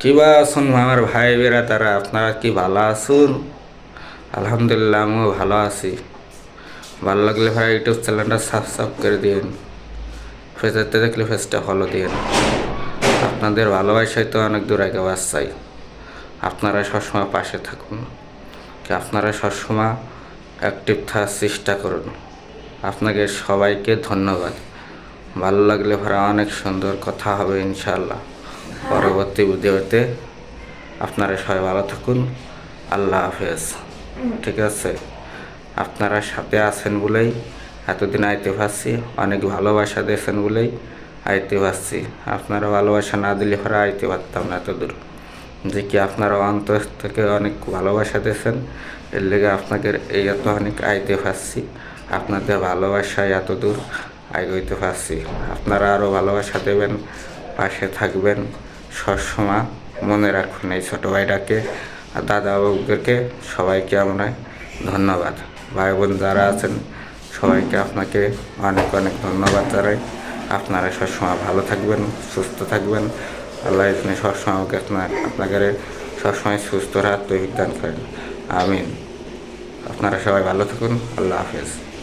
কি বা আছেন আমার ভাই বেরা তারা আপনারা কি ভালো আছেন? আলহামদুলিল্লাহ আমিও ভালো আছি। ভালো লাগলে ভাই ইউটিউব চ্যানেলটা সাবস্ক্রাইব করে দিন ফেসেতে দেখলে ফেসটা ফলো দিন আপনাদের ভালোবাসায় তো অনেক দূর আগে চাই আপনারা সবসময় পাশে থাকুন। আপনারা সবসময় অ্যাক্টিভ থাকার চেষ্টা করুন। আপনাকে সবাইকে ধন্যবাদ। ভালো লাগলে ভাড়া অনেক সুন্দর কথা হবে ইনশাল্লাহ পরবর্তী ভিডিওতে আপনারা সবাই ভালো থাকুন। আল্লাহ হাফেজ। ঠিক আছে? আপনারা সাথে আছেন বলেই এতদিন আইতে পারছি, অনেক ভালোবাসা দিয়েছেন বলেই আইতে পারছি। আপনারা ভালোবাসা না দিলে ভাড়া আইতে পারতাম না এত দূর যে কি আপনারা অন্তর থেকে অনেক ভালোবাসা দিয়েছেন, এর লেগে আপনাদের এই এত অনেক আইতে পারছি। আপনাদের ভালোবাসায় এত দূর আইতে পারছি। আপনারা আরও ভালোবাসা দেবেন, পাশে থাকবেন। সবসময় মনে রাখুন এই ছোটো ভাইটাকে আর দাদা বাবুদেরকে সবাইকে আমরা ধন্যবাদ। ভাই বোন যারা আছেন, সবাইকে আপনাকে অনেক অনেক ধন্যবাদ জানাই। আপনারা সবসময় ভালো থাকবেন, সুস্থ থাকবেন। আল্লাহ এখানে সবসময় আমাকে আপনার আপনাদের সবসময় সুস্থ রাত তৈরি দান করেন। আমিন। আপনারা সবাই ভালো থাকুন। আল্লাহ হাফেজ।